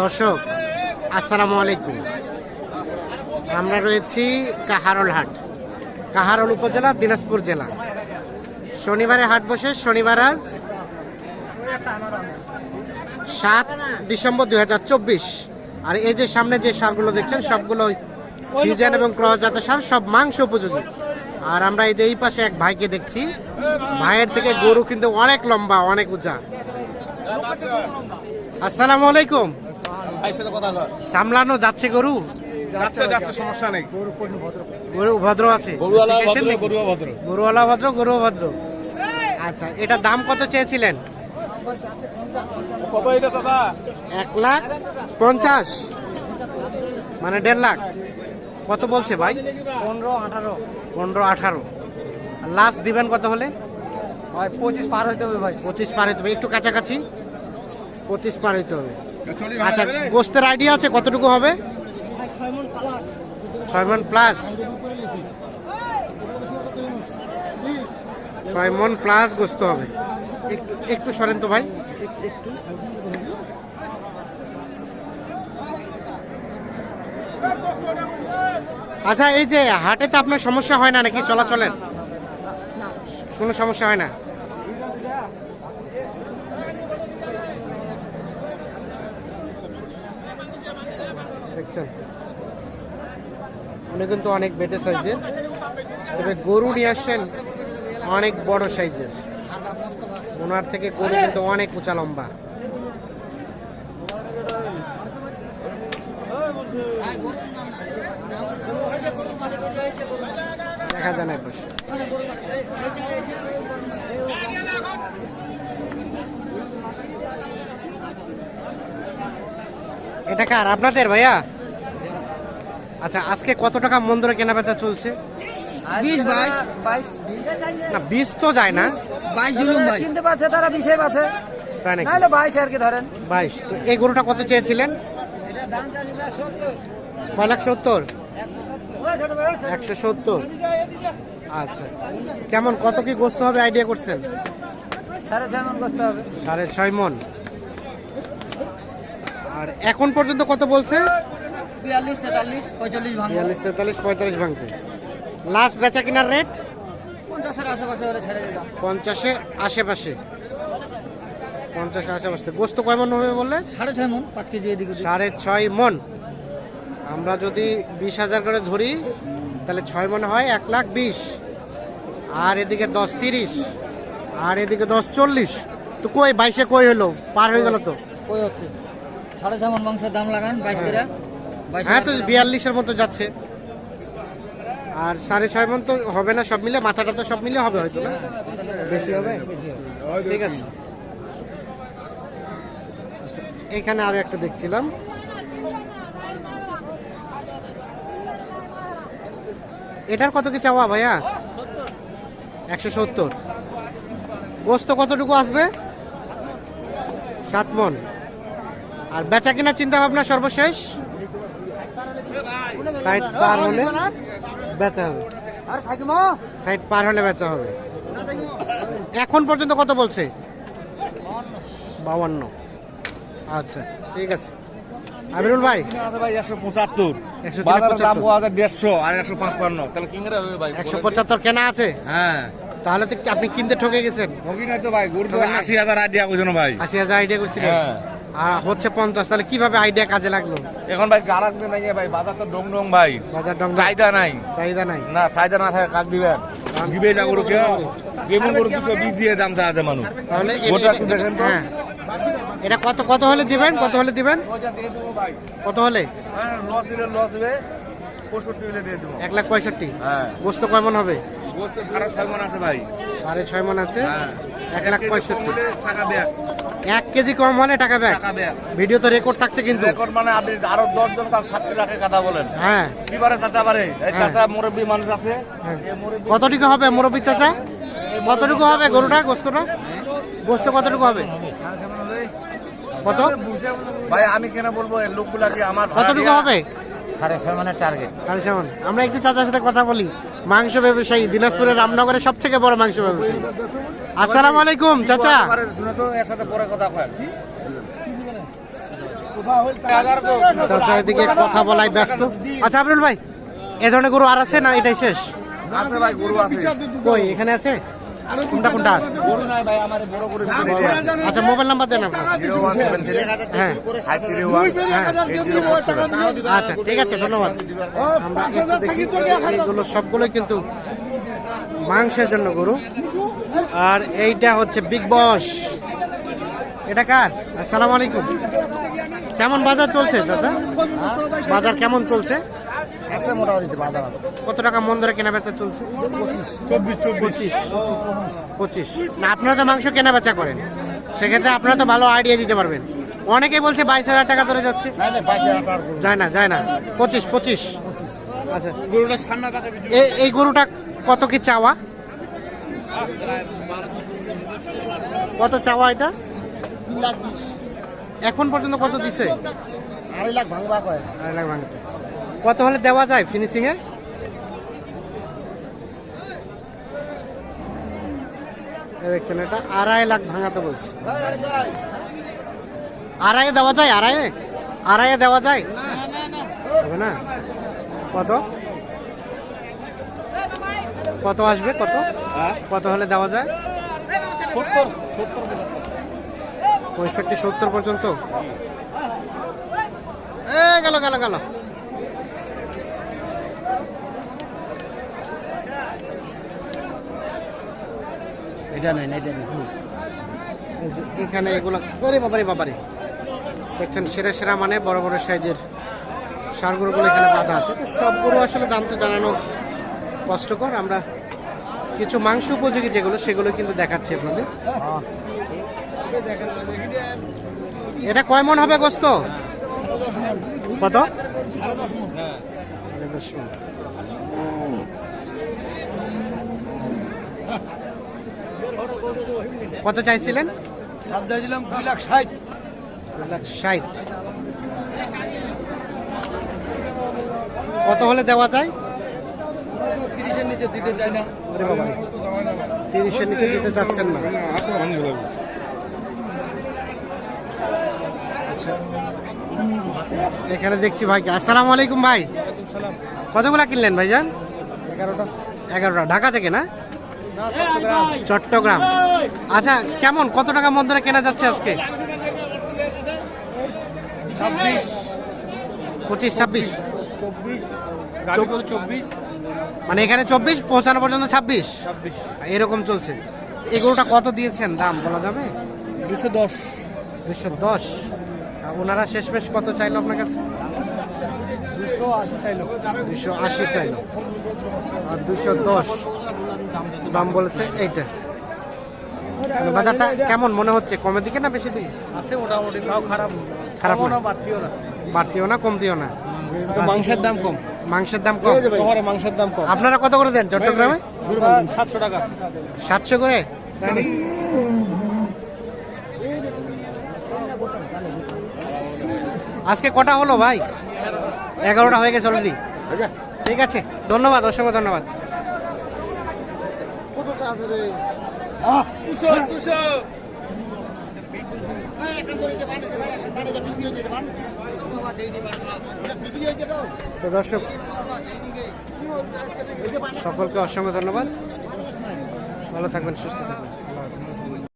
দর্শক, আসসালামু আলাইকুম। আমরা রয়েছি কাহারল হাট। কাহারল উপজেলা, দিনাজপুর জেলা। শনিবারে হাট বসে, শনিবার আজ সাত ডিসেম্বর দু হাজার চব্বিশ। আর এই যে সামনে যে সারগুলো দেখছেন, সবগুলো ফিউজান এবং ক্রস সার, সব মাংস উপযোগী। আর আমরা এই যে এই পাশে এক ভাইকে দেখছি। ভাইয়ের থেকে গরু কিন্তু অনেক লম্বা, অনেক উঁচা। আসসালামু আলাইকুম। সামলানো যাচ্ছে গরু? যাচ্ছে যাচ্ছে সমস্যা নেই। গরু ভদ্র আছে। গরুওয়ালা ভদ্র নাকি? গরুয়া ভদ্র। গরুওয়ালা ভদ্র গরু ভদ্র। আচ্ছা এটা দাম কত চেয়েছিলেন? কত এটা দাদা? এক লাখ পঞ্চাশ। মানে দেড় লাখ। কত বলছে ভাই? পনেরো আঠারো। পনেরো আঠারো। লাস্ট দিবেন কত হলে? ভাই পঁচিশ পার হইতে হবে ভাই। পঁচিশ পার হইতে হবে। একটু কাছাকাছি? পঁচিশ পার হইতে হবে। আচ্ছা গোস্তের আইডিয়া আছে, কতটুকু হবে? ছয় মন প্লাস। ছয় মন প্লাস গোস্ত হবে। একটু সরেন তো ভাই। একটু আচ্ছা এই যে হাটে তো আপনার সমস্যা হয় না নাকি? চলাচলের? কোনো সমস্যা হয় না? দেখছেন? উনি কিন্তু অনেক বেটে সাইজের। তবে গরু নিয়ে আসছেন অনেক বড় সাইজের। ওনার থেকে গরু কিন্তু অনেক উঁচা লম্বা। দেখা যায় না এটা কার? আপনাদের ভাইয়া? আচ্ছা আজকে কত টাকা মন্দিরে কেনা বেচা চলছে? বিশ বাইশ। বাইশ না বিশ তো যায় না। বাইশ কিনতে পারছে তারা বিশে পাচ্ছে। তাই নাকি? নাহলে বাইশ আর কি ধরেন। বাইশ। তো এই গরুটা কত চেয়েছিলেন? কয় লাখ সত্তর? একশো সত্তর। আচ্ছা। কেমন কত কি গোস্ত হবে? আইডিয়া করছেন? সাড়ে ছয় মন বসতে হবে। সাড়ে ছয় মন। আর এখন পর্যন্ত কত বলছে? বিয়াল্লিশ তেতাল্লিশ পঁয়তাল্লিশ ভাঙবো। বিয়াল্লিশ তেতাল্লিশ পঁয়তাল্লিশ ভাঙতে। লাস্ট বেচা কিনার রেট পঞ্চাশের আশেপাশে ওরা ছেড়ে দিলাম। আশেপাশে। পঞ্চাশে আশেপাশে। গোস্ত কয় মন হবে বললে? সাড়ে ছয় মন পাঁচ কেজি এদিকে সাড়ে ছয় মন। আমরা যদি বিশ হাজার করে ধরি তাহলে ছয় মনে হয় এক লাখ বিশ। আর এদিকে দশ তিরিশ আর এদিকে দশ চল্লিশ। তো কই বাইশে কই হলো? পার হয়ে গেল তো? কই হচ্ছে? সাড়ে ছয় মন মাংসের দাম লাগান বাইশ করে। বাইশ হ্যাঁ তো বিয়াল্লিশের মতো যাচ্ছে। আর সাড়ে ছয় মন তো হবে না সব মিলে মাথাটা তো সব মিলে হবে হয়তো না? বেশি হবে? ঠিক আছে। আচ্ছা, এখানে আরও একটা দেখছিলাম। এটার কত কি চাওয়া ভাইয়া? একশো সত্তর। গোস্ত কতটুকু আসবে? সাত মন। আর বেচা কেনার চিন্তা ভাবনা সর্বশেষ? সাইড পার হলে বেচা হবে। সাইড পার হলে বেচা হবে। এখন পর্যন্ত কত বলছে? বাউান্ন আচ্ছা ঠিক আছে। আমিরুল ভাই? ভাই একশো পঁচাত্তর। দেড়শো আর একশো পাঁচপান্ন। তাহলে কিংরে হবে ভাই একশো পঁচাত্তর কেনা আছে? হ্যাঁ। তাহলে তো আপনি কিনতে ঠকে গেছেন? ঠকি তো ভাই গরু। আশি হাজার আইডিয়া ভাই। আশি হাজার আইডিয়া করছিলেন? হ্যাঁ। আর হচ্ছে পঞ্চাশ তাহলে কীভাবে আইডিয়া কাজে লাগল? এখন ভাই নাই ভাই বাজার তো ডং ডং ভাই। বাজার ডং চাহিদা নাই। চাহিদা নাই। না চাহিদা না থাকে কাক দিবেন দিবে? যা গরু এমন গরু দুশো বিশ দিয়ে দাম মানুষ। তাহলে গোটা এ- দেখেন তো। হ্যাঁ। এটা কত কত হলে দিবেন? কত হলে দিবেন? কত হলে? হ্যাঁ লস দিলে লস হবে। পঁয়ষট্টি হলে দিয়ে দেবো। এক লাখ পঁয়ষট্টি। হ্যাঁ। গোস্ত হবে? সাড়ে ছয় মন আছে ভাই। সাড়ে ছয় মন আছে? হ্যাঁ। এক লাখ পঁয়ষট্টি। টাকা এক কেজি কম হলে টাকা ব্যাক। ভিডিও তো রেকর্ড থাকছে কিন্তু। রেকর্ড মানে আপনি আরও দশ জন সাতটি রাখে কথা বলেন। হ্যাঁ। কি বারে চাচা বারে? এই হ্যাঁ। চাচা মুরব্বী মানুষ আছে। হ্যাঁ। কতটুকু হবে মুরব্বী চাচা? কতটুকু হবে গরুটা গোস্তটা? গোস্ত কতটুকু হবে? কত? ভাই আমি কেন বলব এই লোকগুলা কি আমার কতটুকু হবে? সাড়ে ছয় মনের টার্গেট সাড়ে ছয় আমরা একটু চাচার সাথে কথা বলি। মাংস ব্যবসায়ী দিনাজপুরের রামনগরের সব থেকে বড় মাংস ব্যবসায়ী। আসসালামু আলাইকুম চাচা। চাচা এদিকে কথা বলাই ব্যস্ত। আচ্ছা আবরুল ভাই এ ধরনের গরু আর আছে না এটাই শেষ? আছে ভাই গরু আছে। কই এখানে আছে? কোনটা কোনটা? গরু নাই ভাই আমার বড় গরু আচ্ছা মোবাইল নাম্বার দেন আপনার। হ্যাঁ। আচ্ছা ঠিক আছে ধন্যবাদ। আমরা একটু সবগুলো কিন্তু মাংসের জন্য গরু। আর এইটা হচ্ছে বিগ বস এটা কার? আসসালামু আলাইকুম। কেমন বাজার চলছে দাদা বাজার কেমন চলছে? আছে মোটামুটি বাজার আছে। কত টাকা মন ধরে কেনা বেচা চলছে চব্বিশ পঁচিশ। পঁচিশ। না আপনারা তো মাংস কেনা বেচা করেন। সেক্ষেত্রে আপনারা তো ভালো আইডিয়া দিতে পারবেন। অনেকেই বলছে বাইশ হাজার টাকা ধরে যাচ্ছে। যায় না যায় না। পঁচিশ পঁচিশ। আচ্ছা। গরুটা এই গরুটা কত কি চাওয়া? কত চাওয়া এটা? তিন লাখ বিশ। এখন পর্যন্ত কত দিছে? আড়াই লাখ ভাঙবা কয়। আড়াই লাখ ভাঙতে। কত হলে দেওয়া যায় ফিনিশিং এ দেখছেন এটা আড়াই লাখ ভাঙাতে বলছে। আড়াইয়ে দেওয়া যায়? আড়াইয়ে? আড়াইয়ে দেওয়া যায়? হবে না? কত? কত আসবে? কত? কত হলে দেওয়া যায়? সত্তর সত্তর পঁয়ষট্টি সত্তর পর্যন্ত? এ গেল গেল গেল। এটা নাই এটা নেই এখানে এগুলো ওরে বাবারে বাবারে দেখছেন সেরা সেরা মানে বড় বড় সাইজের সার গরুগুলো এখানে বাঁধা আছে। তো সব গরু আসলে দাম তো জানানো কষ্টকর। আমরা কিছু মাংস উপযোগী যেগুলো সেগুলো কিন্তু দেখাচ্ছি আপনাদের। এটা কয় মন হবে গোস্ত? কত। কত চাইছিলেন? সব দিয়েছিলাম দুই লাখ ষাট। দুই লাখ ষাট। কত হলে দেওয়া যায়? তিরিশের নিচে দিতে চাই না। ওরে বাবা রে। তিরিশের নিচে দিতে চাচ্ছেন না। আচ্ছা এখানে দেখছি ভাই আসসালামু আলাইকুম ভাই। কতগুলা কিনলেন ভাইজান? এগারোটা। এগারোটা। ঢাকা থেকে না? চট্টগ্রাম। আচ্ছা কেমন? কত টাকা মধ্যে কেনা যাচ্ছে আজকে? পঁচিশ ছাব্বিশ। গাড়ি করে চব্বিশ? মানে এখানে চব্বিশ পৌঁছানো পর্যন্ত ছাব্বিশ? ছাব্বিশ। এরকম চলছে। এগুলোটা কত দিয়েছেন দাম বলা যাবে? দুশো দশ। দুশো দশ। ওনারা শেষমেশ কত চাইলো আপনার কাছে দুশো আশি চাইলো। দুশো আশি চাইলো। আর দুশো দশ। দাম বলেছে এইটা। বাজারটা কেমন মনে হচ্ছে? কমের দিকে না বেশি দিকে? আছে মোটামুটি তাও খারাপ। না। বাড়তিও না। বাড়তিও না কমতিও না। মাংসের দাম কম মাংসের দাম কম শহরে মাংসের দাম কম আপনারা কত করে দেন চট্টগ্রামে সাতশো টাকা সাতশো করে আজকে কটা হলো ভাই এগারোটা হয়ে গেছে অলরেডি ঠিক আছে ধন্যবাদ অসংখ্য ধন্যবাদ তো দর্শক সকলকে অসংখ্য ধন্যবাদ। ভালো থাকবেন সুস্থ থাকবেন।